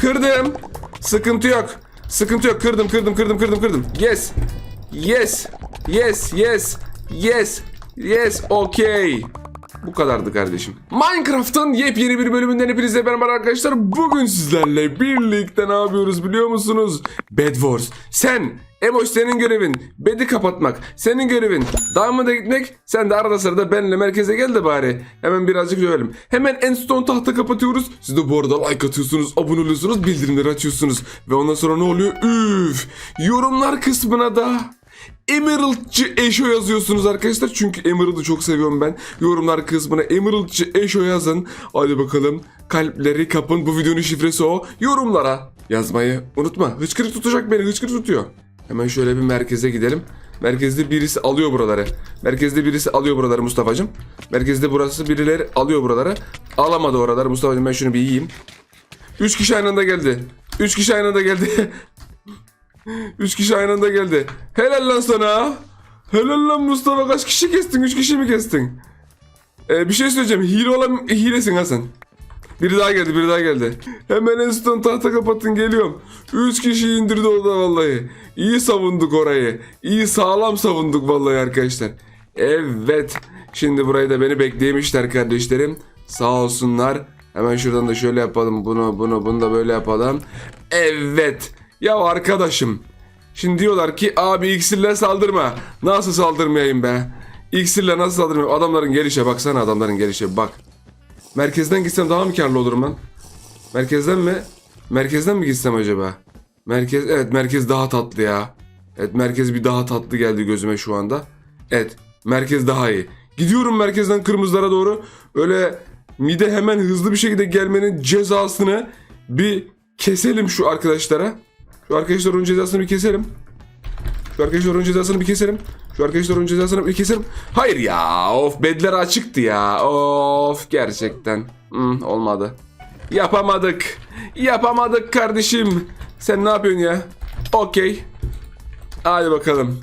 Kırdım. Sıkıntı yok. Sıkıntı yok. Kırdım kırdım kırdım kırdım kırdım. Yes. Yes. Yes yes. Yes. Yes. Okay. Bu kadardı kardeşim. Minecraft'ın yepyeni bir bölümünden hepinize merhaba arkadaşlar. Bugün sizlerle birlikte ne yapıyoruz biliyor musunuz? Bed Wars. Sen, Emoş senin görevin. Bed'i kapatmak. Senin görevin. Diamond'a gitmek. Sen de arada sırada benimle merkeze gel de bari. Hemen birazcık dövelim. Hemen Endstone tahta kapatıyoruz. Siz de bu arada like atıyorsunuz, abone oluyorsunuz, bildirimleri açıyorsunuz. Ve ondan sonra ne oluyor? Üf! Yorumlar kısmına da Emerald'cı Eşo yazıyorsunuz arkadaşlar. Çünkü Emerald'ı çok seviyorum ben. Yorumlar kısmına Emerald'cı Eşo yazın. Hadi bakalım. Kalpleri kapın. Bu videonun şifresi o. Yorumlara yazmayı unutma. Hıçkırık tutacak beni. Hıçkırık tutuyor. Hemen şöyle bir merkeze gidelim. Merkezde birisi alıyor buraları. Merkezde birisi alıyor buraları Mustafa'cığım. Merkezde burası birileri alıyor buraları. Alamadı oraları Mustafa'cığım ben şunu bir yiyeyim. Üç kişi aynı anda geldi. Üç kişi aynı anda geldi. Üç kişi aynı anda geldi. Helal lan sana. Helal lan Mustafa kaç kişi kestin? Üç kişi mi kestin? Ee, bir şey söyleyeceğim. Hile olan hilesin Hasan. Biri daha geldi, biri daha geldi. Hemen en tahta kapatın geliyorum. Üç kişi indirdi orada vallahi. İyi savunduk orayı. İyi sağlam savunduk vallahi arkadaşlar. Evet. Şimdi burayı da beni bekleyemişler kardeşlerim. Sağ olsunlar. Hemen şuradan da şöyle yapalım. Bunu, bunu, bunu da böyle yapalım. Evet. Ya arkadaşım. Şimdi diyorlar ki abi iksirle saldırma. Nasıl saldırmayayım be? İksirle nasıl saldırmayayım? Adamların gelişe baksana adamların gelişe bak. Merkezden gitsem daha mı karlı olurum ben? Merkezden mi? Merkezden mi gitsem acaba? Merkez evet merkez daha tatlı ya. Evet merkez bir daha tatlı geldi gözüme şu anda. Evet merkez daha iyi. Gidiyorum merkezden kırmızılara doğru. Öyle mide hemen hızlı bir şekilde gelmenin cezasını bir keselim şu arkadaşlara. Şu arkadaşlar onun cezasını bir keselim. Şu arkadaşlar onun cezasını bir keselim. Şu arkadaşlar onun cezasını bir keselim. Hayır ya. Of bedler açıktı ya. Of gerçekten. Hmm, olmadı. Yapamadık. Yapamadık kardeşim. Sen ne yapıyorsun ya? Okey. Hadi bakalım.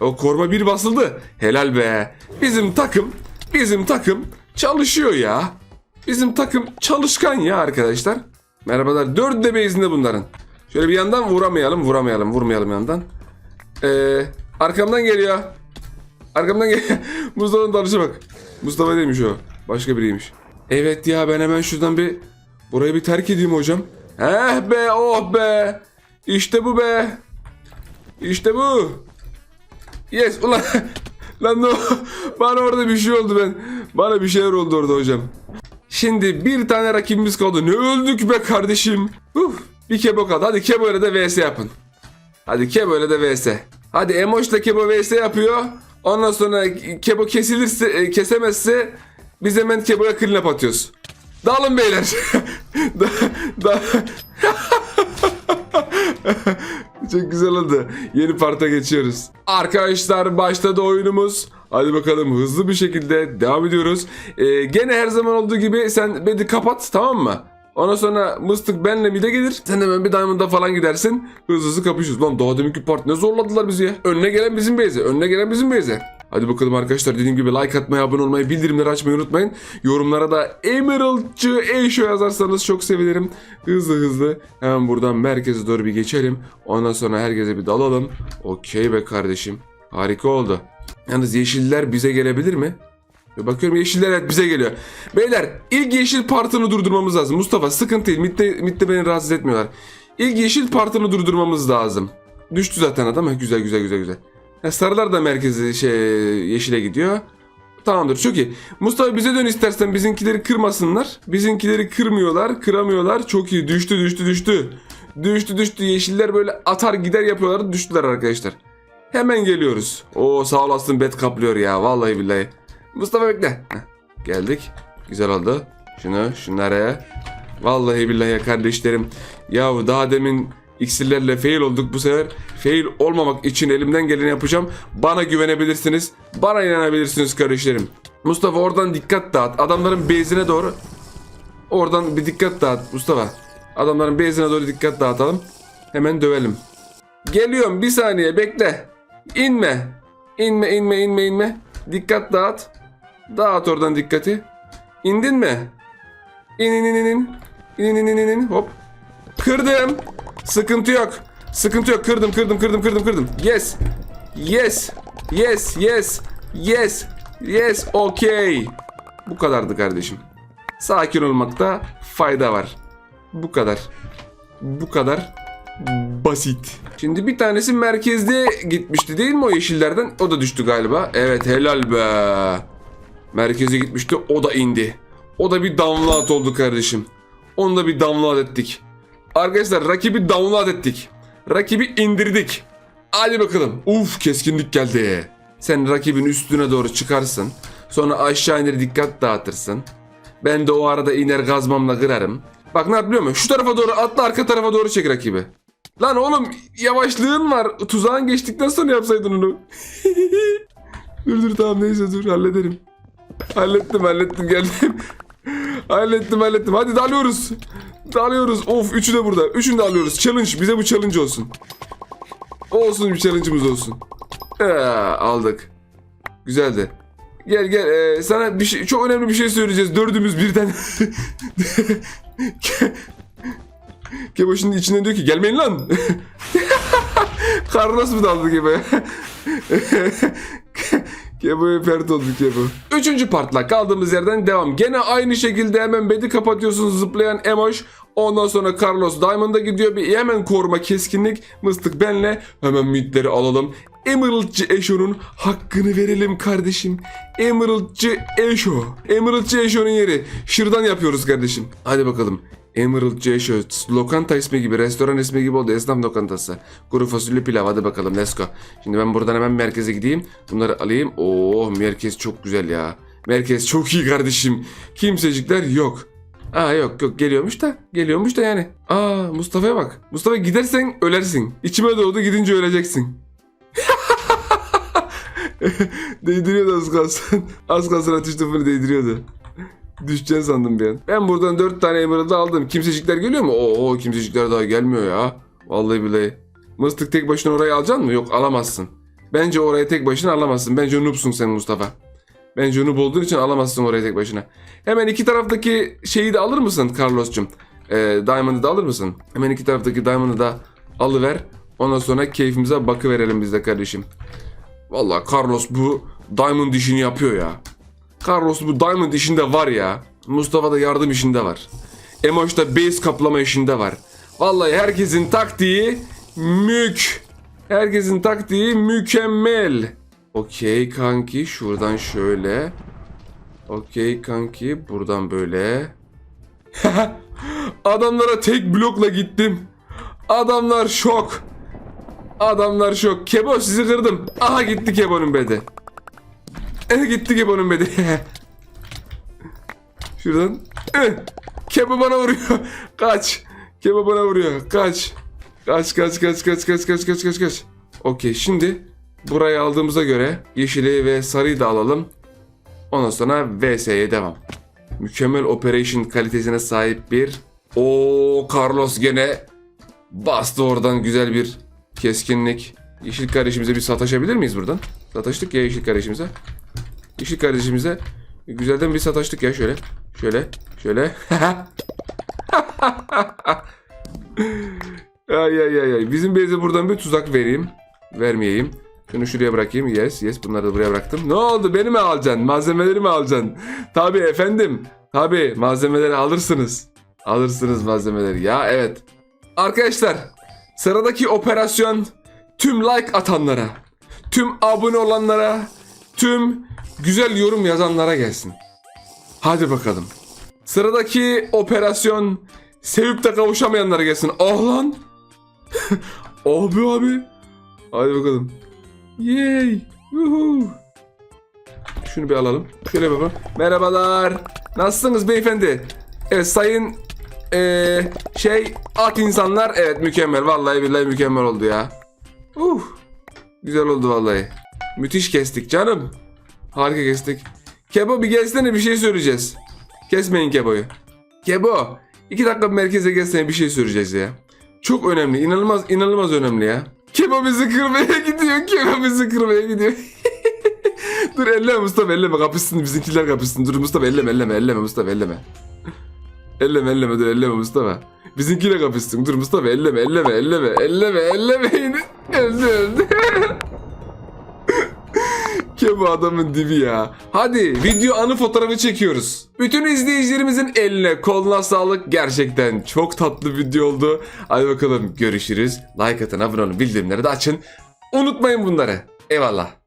O koruma bir basıldı. Helal be. Bizim takım, bizim takım çalışıyor ya. Bizim takım çalışkan ya arkadaşlar. Merhabalar. Dört de base'inde bunların. Şöyle bir yandan vuramayalım, vuramayalım, vurmayalım yandan. Ee, arkamdan geliyor. Arkamdan geliyor. Mustafa'nın dalışa bak. Mustafa değilmiş o. Başka biriymiş. Evet ya ben hemen şuradan bir burayı bir terk edeyim hocam. Heh be oh be. İşte bu be. İşte bu. Yes ulan. Lan no. Bana orada bir şey oldu ben. Bana bir şeyler oldu orada hocam. Şimdi bir tane rakibimiz kaldı. Ne öldük be kardeşim. Uf, bir kebo kaldı. Hadi kebo ile de vs yapın. Hadi Kebo ile de vs. Hadi Emoş da Kebo vs yapıyor. Ondan sonra Kebo kesilirse e, kesemezse biz hemen Kebo'ya clean atıyoruz. Dağılın beyler. Çok güzel oldu. Yeni parta geçiyoruz. Arkadaşlar başladı oyunumuz. Hadi bakalım hızlı bir şekilde devam ediyoruz. Ee, gene her zaman olduğu gibi sen bedi kapat tamam mı? Ondan sonra mıstık benle bir de gelir. Sen hemen bir diamond'a falan gidersin. Hızlı hızlı kapışırız. Lan daha deminki part ne zorladılar bizi ya. Önüne gelen bizim beyze. Önüne gelen bizim beyze. Hadi bakalım arkadaşlar dediğim gibi like atmayı, abone olmayı, bildirimleri açmayı unutmayın. Yorumlara da Emerald'cı Eşo yazarsanız çok sevinirim. Hızlı hızlı hemen buradan merkeze doğru bir geçelim. Ondan sonra herkese bir dalalım. Okey be kardeşim. Harika oldu. Yalnız yeşiller bize gelebilir mi? Bakıyorum yeşiller evet bize geliyor. Beyler ilk yeşil partını durdurmamız lazım. Mustafa sıkıntı değil. Mitte, mitte beni rahatsız etmiyorlar. İlk yeşil partını durdurmamız lazım. Düştü zaten adam. Güzel güzel güzel güzel. Ha, sarılar da merkezi şey yeşile gidiyor. Tamamdır çok iyi. Mustafa bize dön istersen bizimkileri kırmasınlar. Bizimkileri kırmıyorlar, kıramıyorlar. Çok iyi. Düştü düştü düştü. Düştü düştü. Yeşiller böyle atar gider yapıyorlar. Düştüler arkadaşlar. Hemen geliyoruz. Oo sağ olasın bet kaplıyor ya. Vallahi billahi. Mustafa bekle. Heh, geldik. Güzel oldu. Şunu şunlara. Vallahi billahi kardeşlerim. Yahu daha demin iksirlerle fail olduk bu sefer. Fail olmamak için elimden geleni yapacağım. Bana güvenebilirsiniz. Bana inanabilirsiniz kardeşlerim. Mustafa oradan dikkat dağıt. Adamların base'ine doğru. Oradan bir dikkat dağıt Mustafa. Adamların base'ine doğru dikkat dağıtalım. Hemen dövelim. Geliyorum bir saniye bekle. İnme. İnme inme inme inme. Dikkat dağıt. Dağıt oradan dikkati. İndin mi? İn in in in in. İn in in in in. Hop. Kırdım. Sıkıntı yok. Sıkıntı yok. Kırdım, kırdım, kırdım, kırdım, kırdım. Yes. Yes. Yes, yes. Yes. Yes. Okey. Bu kadardı kardeşim. Sakin olmakta fayda var. Bu kadar. Bu kadar basit. Şimdi bir tanesi merkezde gitmişti değil mi o yeşillerden? O da düştü galiba. Evet helal be. Merkeze gitmişti o da indi. O da bir download oldu kardeşim. Onu da bir download ettik. Arkadaşlar rakibi download ettik. Rakibi indirdik. Hadi bakalım. Uf keskinlik geldi. Sen rakibin üstüne doğru çıkarsın. Sonra aşağı iner dikkat dağıtırsın. Ben de o arada iner gazmamla kırarım. Bak ne yap biliyor musun? Şu tarafa doğru atla arka tarafa doğru çek rakibi. Lan oğlum yavaşlığın var. Tuzağın geçtikten sonra yapsaydın onu. dur dur tamam neyse dur hallederim. Hallettim hallettim geldim. hallettim hallettim. Hadi dalıyoruz. Dalıyoruz. Of üçü de burada. Üçünü de alıyoruz. Challenge. Bize bu challenge olsun. Olsun bir challenge'ımız olsun. Ee, aldık. Güzeldi. Gel gel ee, sana bir şey çok önemli bir şey söyleyeceğiz dördümüz birden. Kebo şimdi içinden diyor ki gelmeyin lan. Carlos mu daldı Kebo'ya? Kebo'ya pert oldu Kebo. Üçüncü partla kaldığımız yerden devam. Gene aynı şekilde hemen bedi kapatıyorsunuz zıplayan emoş. Ondan sonra Carlos Diamond'a gidiyor. Bir hemen koruma keskinlik. Mıstık benle hemen midleri alalım. Emerald'cı Eşo'nun hakkını verelim kardeşim. Emerald'cı Eşo. Emerald'cı Eşo'nun yeri. Şırdan yapıyoruz kardeşim. Hadi bakalım. Emerald'cı Eşo. Lokanta ismi gibi, restoran ismi gibi oldu. Esnaf lokantası. Kuru fasulye pilav. Hadi bakalım let's go. Şimdi ben buradan hemen merkeze gideyim. Bunları alayım. Oo merkez çok güzel ya. Merkez çok iyi kardeşim. Kimsecikler yok. Aa yok yok geliyormuş da geliyormuş da yani. Aa Mustafa'ya bak. Mustafa gidersen ölersin. İçime doğdu gidince öleceksin. değdiriyordu az kalsın. Az kalsın ateş topunu değdiriyordu. Düşeceğini sandım an. Ben buradan 4 tane emerald aldım. Kimsecikler geliyor mu? Oo kimsecikler daha gelmiyor ya. Vallahi billahi. Mıstık tek başına orayı alacaksın mı? Yok alamazsın. Bence orayı tek başına alamazsın. Bence noobsun sen Mustafa. Bence noob olduğun için alamazsın orayı tek başına. Hemen iki taraftaki şeyi de alır mısın Carlos'cum? Ee, Diamond'ı da alır mısın? Hemen iki taraftaki Diamond'ı da alıver. Ondan sonra keyfimize bakıverelim biz de kardeşim. Vallahi Carlos bu Diamond işini yapıyor ya. Carlos bu Diamond işinde var ya. Mustafa da yardım işinde var. Emoş da base kaplama işinde var. Vallahi herkesin taktiği mük. Herkesin taktiği mükemmel. Okey kanki şuradan şöyle. Okey kanki buradan böyle. Adamlara tek blokla gittim. Adamlar şok. Adamlar şok. Kebo sizi kırdım. Aha gitti Kebo'nun bedi. Eh gitti Kebo'nun bedi. Şuradan. Eh, Kebo bana vuruyor. Kaç. Kebo bana vuruyor. Kaç. Kaç kaç kaç kaç kaç kaç kaç kaç kaç. Okey şimdi burayı aldığımıza göre yeşili ve sarıyı da alalım. Ondan sonra VS'ye devam. Mükemmel operation kalitesine sahip bir o Carlos gene bastı oradan güzel bir keskinlik. Yeşil kardeşimize bir sataşabilir miyiz buradan? Sataştık ya yeşil kardeşimize. Yeşil kardeşimize güzelden bir sataştık ya şöyle. Şöyle. Şöyle. ay ay ay ay. Bizim Beyze buradan bir tuzak vereyim. Vermeyeyim. Şunu şuraya bırakayım. Yes yes bunları da buraya bıraktım. Ne oldu beni mi alacaksın? Malzemeleri mi alacaksın? Tabi efendim. Tabi malzemeleri alırsınız. Alırsınız malzemeleri. Ya evet. Arkadaşlar sıradaki operasyon tüm like atanlara, tüm abone olanlara, tüm güzel yorum yazanlara gelsin. Hadi bakalım. Sıradaki operasyon sevip de kavuşamayanlara gelsin. Ah lan. abi abi. Hadi bakalım. Yay. Yuhu. Şunu bir alalım. Şöyle baba. Merhabalar. Nasılsınız beyefendi? Evet sayın eee, şey at insanlar. Evet mükemmel. Vallahi billahi mükemmel oldu ya. Uh. Güzel oldu vallahi. Müthiş kestik canım. Harika kestik. Kebo bir gelsene bir şey söyleyeceğiz. Kesmeyin Kebo'yu. Kebo. iki dakika merkeze gelsene bir şey söyleyeceğiz ya. Çok önemli. inanılmaz inanılmaz önemli ya. Kebo bizi kırmaya gidiyor. Kebo bizi kırmaya gidiyor. Dur elleme Mustafa elleme kapışsın bizimkiler kapışsın. Dur Mustafa elleme elleme elleme Mustafa elleme. Elleme elleme dur elleme Mustafa. Bizimkiyle kapışsın. Dur Mustafa elleme elleme elleme elleme elleme yine. Öldü öldü. Ke bu adamın dibi ya. Hadi video anı fotoğrafı çekiyoruz. Bütün izleyicilerimizin eline koluna sağlık. Gerçekten çok tatlı video oldu. Hadi bakalım görüşürüz. Like atın abone olun bildirimleri de açın. Unutmayın bunları. Eyvallah.